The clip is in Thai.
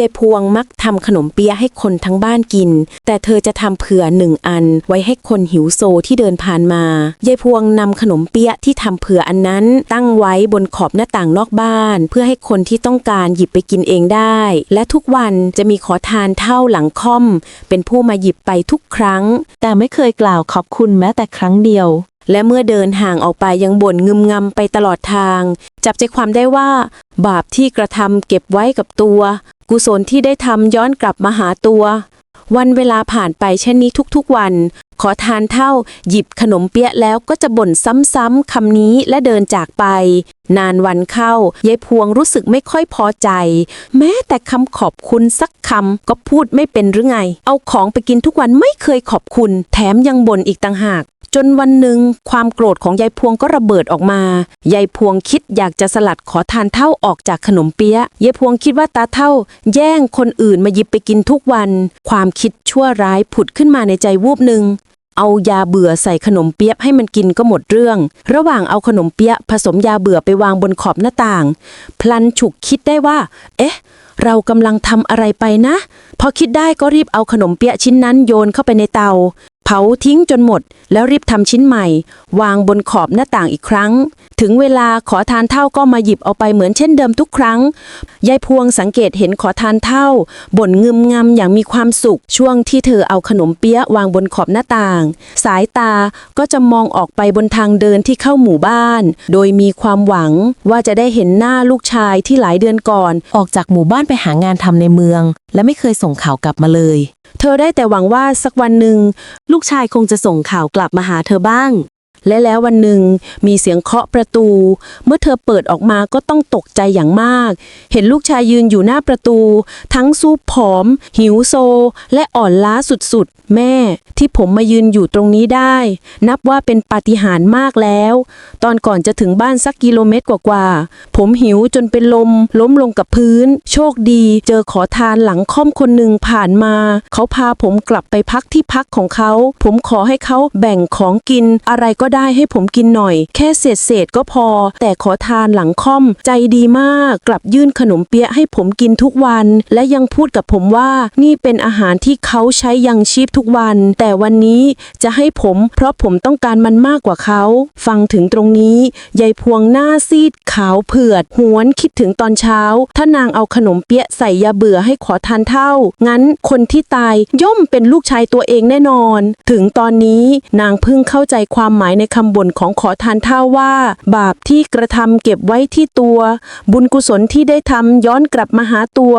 ยายพวงมักทำขนมเปี๊ยะให้คนทั้งบ้านกิน แต่เธอจะทำเผื่อหนึ่งอัน ไว้ให้คนหิวโซที่เดินผ่านมายายพวงนำขนมเปี๊ยะที่ทำเผื่ออันนั้น ตั้งไว้บนขอบหน้าต่างนอกบ้าน เพื่อให้คนที่ต้องการหยิบไปกินเองได้ และทุกวันจะมีขอทานเท่าหลังค่อม เป็นผู้มาหยิบไปทุกครั้ง แต่ไม่เคยกล่าวขอบคุณแม้แต่ครั้งเดียว และเมื่อเดินห่างออกไปยังบ่นงึมงำไปตลอดทาง จับใจความได้ว่า บาปที่กระทำเก็บไว้กับตัว กุศลที่ได้ทำย้อนกลับมาหาตัว วันเวลาผ่านไปเช่นนี้ทุกๆวัน ขอทานเท่าหยิบขนมเปี๊ยะแล้วก็จะบ่นซ้ำๆคำนี้และเดินจากไป นานวันเข้ายายพวงรู้สึกไม่ค่อยพอใจ แม้แต่คำขอบคุณสักคำก็พูดไม่เป็นหรือไง เอาของไปกินทุกวันไม่เคยขอบคุณ แถมยังบ่นอีกต่างหาก จนวันหนึ่งความโกรธของยายพวงก็ระเบิดออกมายายพวงคิดอยากจะสลัดขอทานเท่าออกจากขนมเปี๊ยะยายพวงคิดว่าตาเท่า แย่งคนอื่นมาหยิบไปกินทุกวัน ความคิดชั่วร้ายผุดขึ้นมาในใจวูบหนึ่งเอายาเบื่อใส่ขนมเปี๊ยะให้มันกินก็หมดเรื่อง ระหว่างเอาขนมเปี๊ยะผสมยาเบื่อไปวางบนขอบหน้าต่าง พลันฉุกคิดได้ว่า เอ๊ะ เรากำลังทำอะไรไปนะ พอคิดได้ก็รีบเอาขนมเปี๊ยะชิ้นนั้นโยนเข้าไปในเตา เผาทิ้งจนหมด แล้วรีบทำชิ้นใหม่ วางบนขอบหน้าต่างอีกครั้ง ถึงเวลาขอทานเท่าก็มาหยิบเอาไปเหมือนเช่นเดิมทุกครั้ง ยายพวงสังเกตเห็นขอทานเท่า บ่นงึมงำอย่างมีความสุข ช่วงที่เธอเอาขนมเปี๊ยะวางบนขอบหน้าต่าง สายตาก็จะมองออกไปบนทางเดินที่เข้าหมู่บ้าน โดยมีความหวังว่าจะได้เห็นหน้าลูกชายที่หลายเดือนก่อน ออกจากหมู่บ้านไปหางานทำในเมือง และไม่เคยส่งข่าวกลับมาเลย เธอได้แต่หวังว่าสักวันหนึ่งลูกชายคงจะส่งข่าวกลับมาหาเธอบ้าง และแล้ววันหนึ่งมีเสียงเคาะประตู เมื่อเธอเปิดออกมาก็ต้องตกใจอย่างมาก เห็นลูกชายยืนอยู่หน้าประตู ทั้งซูบผอม หิวโซ และอ่อนล้าสุดๆ แม่ที่ผมมายืนอยู่ตรงนี้ได้ นับว่าเป็นปาฏิหาริย์มากแล้ว ตอนก่อนจะถึงบ้านสักกิโลเมตรกว่าๆ ผมหิวจนเป็นลม ล้มลงกับพื้น โชคดีเจอขอทานหลังค่อมคนหนึ่งผ่านมา เขาพาผมกลับไปพักที่พักของเขา ผมขอให้เขาแบ่งของกินอะไรก็ได้ให้ผมกินหน่อย แค่เศษเศษก็พอ แต่ขอทานหลังค่อม ใจดีมาก กลับยื่นขนมเปี๊ยะให้ผมกินทุกวัน และยังพูดกับผมว่านี่เป็นอาหารที่เขาใช้ยังชีพทุกวัน แต่วันนี้จะให้ผม เพราะผมต้องการมันมากกว่าเขา ฟังถึงตรงนี้ยายพวงหน้าซีดขาวเผือด หวนคิดถึงตอนเช้า ถ้านางเอาขนมเปี๊ยะใส่ยาเบื่อให้ขอทานเท่า งั้นคนที่ตายย่อมเป็นลูกชายตัวเองแน่นอน ถึงตอนนี้นางเพิ่งเข้าใจความหมายในคำบ่นของขอทานเท่าว่า บาปที่กระทำเก็บไว้ที่ตัว บุญกุศลที่ได้ทำย้อนกลับมาหาตัว